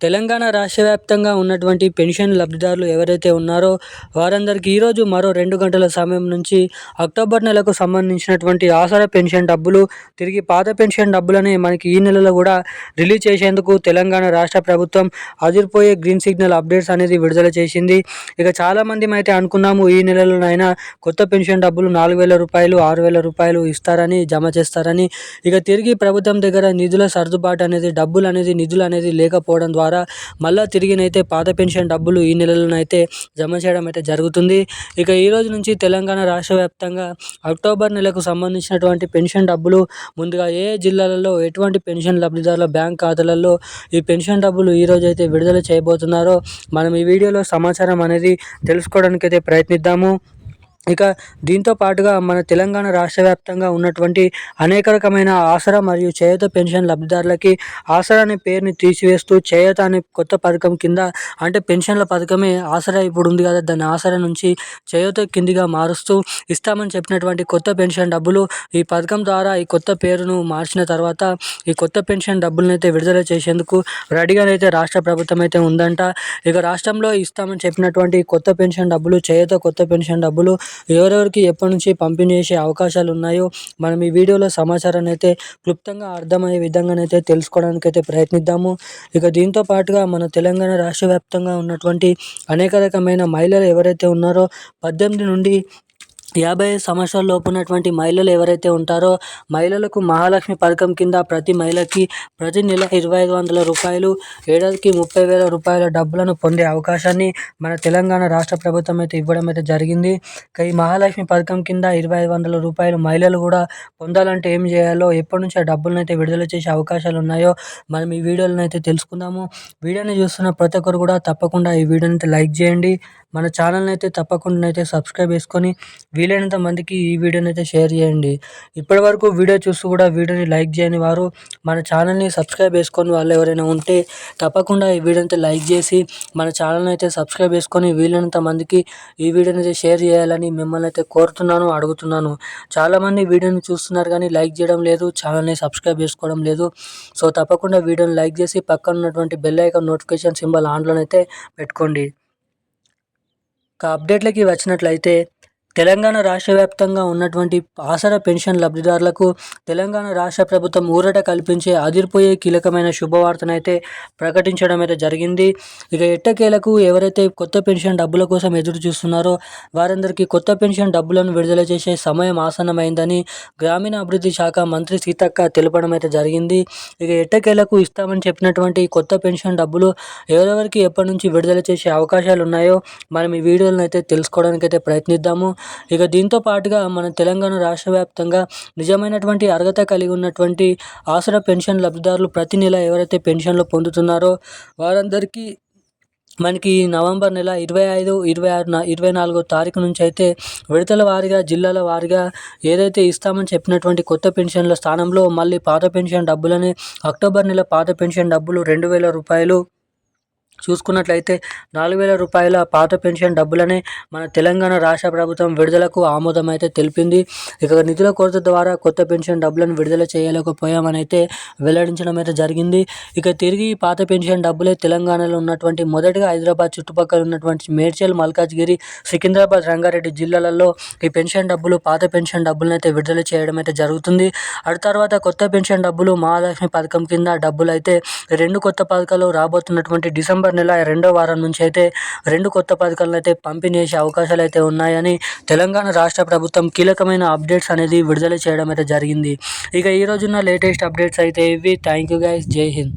Telangana రాష్ట్ర వ్యాప్తంగా ఉన్నటువంటి పెన్షన్ లబ్ధిదారులు ఎవరైతే ఉన్నారో వారందరికీ ఈరోజు మరో రెండు గంటల సమయం నుంచి అక్టోబర్ నెలకు సంబంధించినటువంటి ఆసరా పెన్షన్ డబ్బులు తిరిగి పాత పెన్షన్ డబ్బులనే మనకి ఈ నెలలో కూడా రిలీజ్ చేసేందుకు తెలంగాణ రాష్ట్ర ప్రభుత్వం అదిరిపోయే గ్రీన్ సిగ్నల్ అప్డేట్స్ అనేది విడుదల చేసింది. ఇక చాలామంది అయితే అనుకున్నాము ఈ నెలలోనైనా కొత్త పెన్షన్ డబ్బులు నాలుగు వేల రూపాయలు ఆరు వేల రూపాయలు ఇస్తారని జమ చేస్తారని. ఇక తిరిగి ప్రభుత్వం దగ్గర నిధుల సర్దుబాటు అనేది డబ్బులు అనేది నిధులు అనేది లేకపోవడం ద్వారా ద్వారా మళ్ళీ తిరిగినైతే పాత పెన్షన్ డబ్బులు ఈ నెలలోనైతే జమ చేయడం అయితే జరుగుతుంది. ఇక ఈ రోజు నుంచి తెలంగాణ రాష్ట్ర వ్యాప్తంగా అక్టోబర్ నెలకు సంబంధించినటువంటి పెన్షన్ డబ్బులు ముందుగా ఏ జిల్లాలలో ఎటువంటి పెన్షన్ లబ్ధిదారుల బ్యాంక్ ఖాతాలలో ఈ పెన్షన్ డబ్బులు ఈరోజు అయితే విడుదల చేయబోతున్నారో మనం ఈ వీడియోలో సమాచారం అనేది తెలుసుకోవడానికి అయితే ప్రయత్నిద్దాము. ఇక దీంతో పాటుగా మన తెలంగాణ రాష్ట్ర వ్యాప్తంగా ఉన్నటువంటి అనేక రకమైన ఆసరా మరియు చేయూత పెన్షన్ లబ్ధిదారులకి ఆసరా అనే పేరుని తీసివేస్తూ చేయూత అనే కొత్త పథకం కింద అంటే పెన్షన్ల పథకమే ఆసరా ఇప్పుడు ఉంది కదా దాన్ని ఆసరా నుంచి చేయూత కిందిగా మారుస్తూ ఇస్తామని చెప్పినటువంటి కొత్త పెన్షన్ డబ్బులు ఈ పథకం ద్వారా ఈ కొత్త పేరును మార్చిన తర్వాత ఈ కొత్త పెన్షన్ డబ్బులను అయితే విడుదల చేసేందుకు రెడీగానైతే రాష్ట్ర ప్రభుత్వం అయితే ఉందంట. ఇక రాష్ట్రంలో ఇస్తామని చెప్పినటువంటి కొత్త పెన్షన్ డబ్బులు చేయూత కొత్త పెన్షన్ డబ్బులు ఎవరెవరికి ఎప్పటి నుంచి పంపిణీ చేసే అవకాశాలు ఉన్నాయో మనం ఈ వీడియోలో సమాచారాన్ని అయితే క్లుప్తంగా అర్థమయ్యే విధంగానైతే తెలుసుకోవడానికి అయితే ప్రయత్నిద్దాము. ఇక దీంతో పాటుగా మన తెలంగాణ రాష్ట్ర వ్యాప్తంగా ఉన్నటువంటి అనేక రకమైన మహిళలు ఎవరైతే ఉన్నారో పద్దెనిమిది నుండి యాభై సంవత్సరాల లోపు ఉన్నటువంటి మహిళలు ఎవరైతే ఉంటారో మహిళలకు మహాలక్ష్మి పథకం కింద ప్రతి మహిళకి ప్రతి నెల ఇరవై ఐదు వందల రూపాయలు ఏడాదికి ముప్పై వేల రూపాయల డబ్బులను పొందే అవకాశాన్ని మన తెలంగాణ రాష్ట్ర ప్రభుత్వం అయితే ఇవ్వడం అయితే జరిగింది. ఈ మహాలక్ష్మి పథకం కింద ఇరవై ఐదు వందల రూపాయలు మహిళలు కూడా పొందాలంటే ఏం చేయాలో ఎప్పటి నుంచి ఆ డబ్బులను అయితే విడుదల చేసే అవకాశాలు ఉన్నాయో మనం ఈ వీడియోలను అయితే తెలుసుకుందాము. వీడియోని చూస్తున్న ప్రతి ఒక్కరు కూడా తప్పకుండా ఈ వీడియోని అయితే లైక్ చేయండి. మన ఛానల్ని అయితే తప్పకుండా అయితే సబ్స్క్రైబ్ చేసుకొని వీలైనంత మందికి ఈ వీడియోని అయితే షేర్ చేయండి. ఇప్పటి వరకు వీడియో చూస్తూ కూడా వీడియోని లైక్ చేయని వారు మన ఛానల్ని సబ్స్క్రైబ్ చేసుకొని వాళ్ళు ఎవరైనా ఉంటే తప్పకుండా ఈ వీడియోని అయితే లైక్ చేసి మన ఛానల్ని అయితే సబ్స్క్రైబ్ చేసుకొని వీలైనంత మందికి ఈ వీడియోని అయితే షేర్ చేయాలని మిమ్మల్ని అయితే కోరుతున్నాను అడుగుతున్నాను. చాలామంది వీడియోని చూస్తున్నారు కానీ లైక్ చేయడం లేదు ఛానల్ని సబ్స్క్రైబ్ చేసుకోవడం లేదు. సో తప్పకుండా వీడియోని లైక్ చేసి పక్కన ఉన్నటువంటి బెల్ ఐకాన్ నోటిఫికేషన్ సింబల్ ఆన్లోనైతే పెట్టుకోండి. ఇక అప్డేట్లకి వచ్చినట్లయితే తెలంగాణ రాష్ట్ర వ్యాప్తంగా ఉన్నటువంటి ఆసరా పెన్షన్ లబ్ధిదారులకు తెలంగాణ రాష్ట్ర ప్రభుత్వం ఊరట కల్పించే అదిరిపోయే కీలకమైన శుభవార్తనైతే ప్రకటించడం అయితే జరిగింది. ఇక ఎట్టకేలకు ఎవరైతే కొత్త పెన్షన్ డబ్బుల కోసం ఎదురు చూస్తున్నారో వారందరికీ కొత్త పెన్షన్ డబ్బులను విడుదల చేసే సమయం ఆసన్నమైందని గ్రామీణ అభివృద్ధి శాఖ మంత్రి సీతక్క తెలపడం అయితే జరిగింది. ఇక ఎట్టకేలకు ఇస్తామని చెప్పినటువంటి కొత్త పెన్షన్ డబ్బులు ఎవరెవరికి ఎప్పటి నుంచి విడుదల చేసే అవకాశాలు ఉన్నాయో మనం ఈ వీడియోలను అయితే తెలుసుకోవడానికి అయితే ప్రయత్నిద్దాము. ఇక దీంతో పాటుగా మన తెలంగాణ రాష్ట్ర వ్యాప్తంగా నిజమైనటువంటి అర్హత కలిగి ఉన్నటువంటి ఆసరా పెన్షన్ లబ్ధిదారులు ప్రతి నెల ఎవరైతే పెన్షన్లు పొందుతున్నారో వారందరికీ మనకి నవంబర్ నెల ఇరవై ఐదు ఇరవై ఆరు ఇరవై నాలుగో తారీఖు నుంచి అయితే విడతల వారిగా జిల్లాల వారిగా ఏదైతే ఇస్తామని చెప్పినటువంటి కొత్త పెన్షన్ల స్థానంలో మళ్ళీ పాత పెన్షన్ డబ్బులని అక్టోబర్ నెల పాత పెన్షన్ డబ్బులు రెండు వేల రూపాయలు చూసుకున్నట్లయితే నాలుగు వేల రూపాయల పాత పెన్షన్ డబ్బులనే మన తెలంగాణ రాష్ట్ర ప్రభుత్వం విడుదలకు ఆమోదం అయితే తెలిపింది. ఇక నిధుల కొరత ద్వారా కొత్త పెన్షన్ డబ్బులను విడుదల చేయలేకపోయామని అయితే వెల్లడించడం అయితే జరిగింది. ఇక తిరిగి పాత పెన్షన్ డబ్బులే తెలంగాణలో ఉన్నటువంటి మొదటిగా హైదరాబాద్ చుట్టుపక్కల ఉన్నటువంటి మేడ్చల్ మల్కాజ్గిరి సికింద్రాబాద్ రంగారెడ్డి జిల్లాలలో ఈ పెన్షన్ డబ్బులు పాత పెన్షన్ డబ్బులను అయితే విడుదల చేయడం అయితే జరుగుతుంది. అటు తర్వాత కొత్త పెన్షన్ డబ్బులు మహాలక్ష్మి పథకం కింద డబ్బులు అయితే రెండు కొత్త పథకాలు రాబోతున్నటువంటి డిసెంబర్ డిసెంబర్ నెల రెండో వారం నుంచి అయితే రెండు కొత్త పథకాలను అయితే పంపిణీ చేసే అవకాశాలు అయితే ఉన్నాయని తెలంగాణ రాష్ట్ర ప్రభుత్వం కీలకమైన అప్డేట్స్ అనేది విడుదల చేయడం అయితే జరిగింది. ఇక ఈ రోజున్న లేటెస్ట్ అప్డేట్స్ అయితే ఇవి. థ్యాంక్ యూ గైస్ జై హింద్.